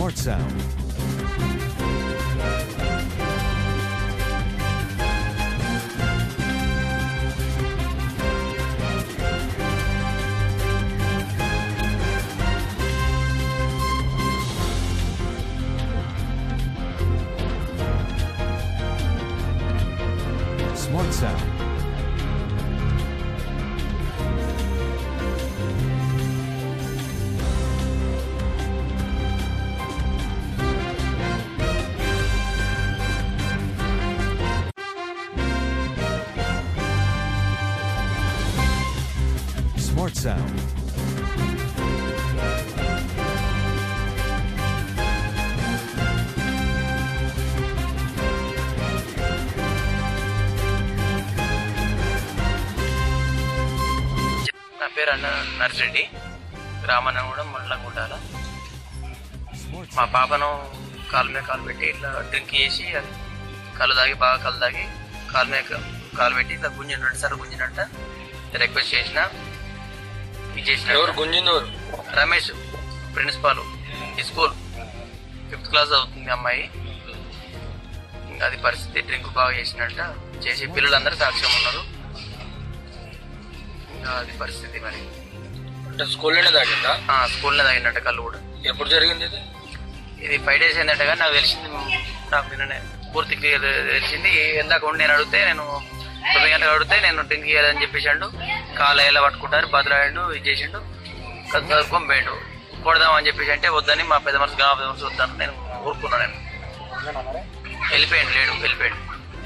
Smart Sound. Smart Sound. నా పేరు అన్న నర్సిరెడ్డి. రామన్నగూడెం మండలంగుండాల మా పాపను కాలు మీద కాలు పెట్టి ఇట్లా డ్రింక్ చేసి కళ్ళు తాగి బాగా కళ్ళు తాగి కాలు మీద కాలు పెట్టి ఇట్లా గుంజినట్టు సార్ గుంజినట్ట రిక్వెస్ట్ చేసినా చేసిన. ఎవరు? గుంజింది ఎవరు రమేష్ ప్రిన్సిపాల్. ఈ స్కూల్. ఫిఫ్త్ క్లాస్ అవుతుంది అమ్మాయి. అది పరిస్థితి డ్రింక్ బాగా చేసినట్ట. చేసి పిల్లలందరూ సాక్ష్యం ఉన్నారు. అది పరిస్థితి మరి. అంటే స్కూల్లోనే తాగిందా ఆ, స్కూల్లో తగినట్ట కళ్ళు కూడా. ఎప్పుడు జరిగింది ఇది? ఇది ఫైవ్ డేస్ అయిందట కానీ నాకు తెలిసింది నాకు నిన్ననే పూర్తి క్లియర్ తెలిసింది. ఎందాక ఉండి నేను అడిగితే నేను తొమ్మిది గంటలకు అడిగితే నేను డ్రింక్ చేయాలని చెప్పేసాడు కాలు ఎలా పట్టుకుంటారు బదులాడిండు ఇది చేసిండు. చదువుకొని పోయిండు కొడదామని చెప్పేసి అంటే వద్దని మా పెద్ద మనసు గ్రామ పెద్ద మనసు వద్దని నేను ఊరుకున్నాను నేను. వెళ్ళిపోయిండు లేడు వెళ్ళిపోయిండు.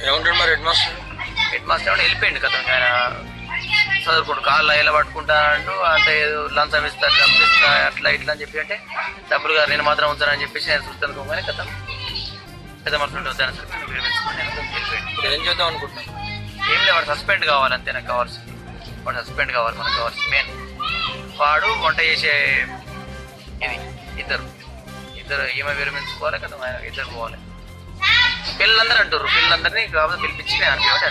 ఏమంటాడు మరి హెడ్ మాస్టర్? హెడ్ మాస్టర్ ఏమన్నా వెళ్ళిపోయిండు కదా ఆయన చదువుకోండు. కాళ్ళు ఎలా పట్టుకుంటానంటూ అంటే లంచం ఇస్తారు డబ్బులు ఇస్తా అట్లా ఇట్లా అని చెప్పి అంటే డబ్బులు గారు నేను మాత్రం ఉంచానని చెప్పేసి నేను చూస్తాను కానీ కదా పెద్ద మనసు వద్దాను సార్ ఏం చేద్దాం అనుకుంటున్నాం ఏం లేదు వాడు సస్పెండ్ కావాలంతే నాకు కావాల్సింది వాడు సస్పెండ్ కావాలి మనకు కావాల్సింది మెయిన్ వాడు వంట చేసే ఇది ఇద్దరు. ఇద్దరు ఈమె విరమించుకోవాలి కదా ఇద్దరు పోవాలి. పిల్లలందరూ అంటారు పిల్లలందరినీ కాకపోతే పిలిపించి నేను అంటే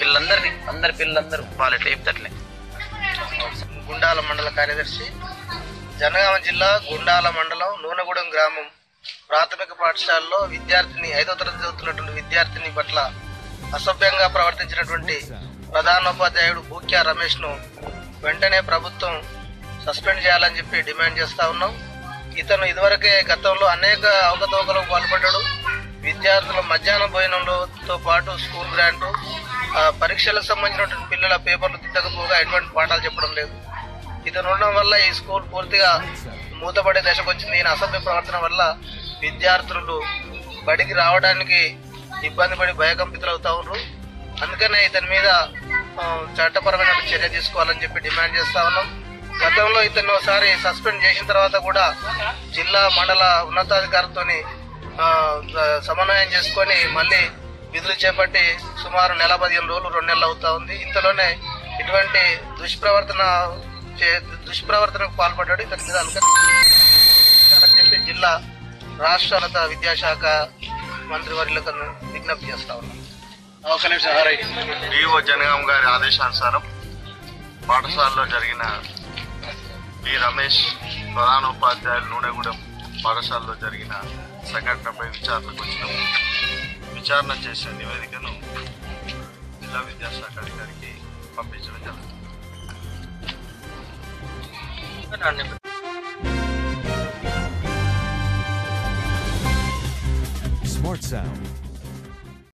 పిల్లలందరినీ అందరి పిల్లలందరూ వాళ్ళ టైప్ తట్లే. గుండాల మండల కార్యదర్శి జనగామ జిల్లా గుండాల మండలం నూనెగూడెం గ్రామం. ప్రాథమిక పాఠశాలలో విద్యార్థిని ఐదో తరగతి చదువుతున్నటువంటి విద్యార్థిని పట్ల అసభ్యంగా ప్రవర్తించినటువంటి ప్రధానోపాధ్యాయుడు భూక్యా రమేష్ను వెంటనే ప్రభుత్వం సస్పెండ్ చేయాలని చెప్పి డిమాండ్ చేస్తూ ఉన్నాం. ఇతను ఇదివరకే గతంలో అనేక అవకతవకలకు పాల్పడ్డాడు. విద్యార్థుల మధ్యాహ్న భోజనంలోతో పాటు స్కూల్ గ్రాంటు ఆ, పరీక్షలకు సంబంధించినటువంటి పిల్లల పేపర్లు తిట్టకపోగా ఎటువంటి పాఠాలు చెప్పడం లేదు. ఇతను ఉండడం వల్ల ఈ స్కూల్ పూర్తిగా మూతపడే దశకు వచ్చింది. ఈయన అసభ్య ప్రవర్తన వల్ల విద్యార్థులు బడికి రావడానికి ఇబ్బంది పడి భయకంపితులు అవుతా ఉన్నారు అందుకనే ఇతని మీద చట్టపరమైన చర్య తీసుకోవాలని చెప్పి డిమాండ్ చేస్తా ఉన్నాం. గతంలో ఇతను ఒకసారి సస్పెండ్ చేసిన తర్వాత కూడా జిల్లా మండల ఉన్నతాధికారులతో సమన్వయం చేసుకొని మళ్ళీ విధులు చేపట్టి సుమారు నెల పదిహేను రోజులు రెండు నెలలు అవుతా ఉంది. ఇంతలోనే ఇటువంటి దుష్ప్రవర్తన చే- దుష్ప్రవర్తనకు పాల్పడ్డాడు ఇతని మీద అనుకని చెప్పి జిల్లా రాష్ట్ర ఉన్నత విద్యాశాఖ మంత్రి వర్యులకు విజ్ఞప్తి చేస్తా ఉన్నాం. ఒక నిమిషం డిఓ జనగాం గారి ఆదేశానుసారం పాఠశాలలో జరిగిన బి రమేష్ ప్రధానోపాధ్యాయులు నూనెగూడెం పాఠశాలలో జరిగిన సంఘటనపై విచారణకు వచ్చినాము విచారణ చేసిన నివేదికను జిల్లా విద్యాశాఖ అధికారికి పంపించడం జరుగుతుంది. Sound.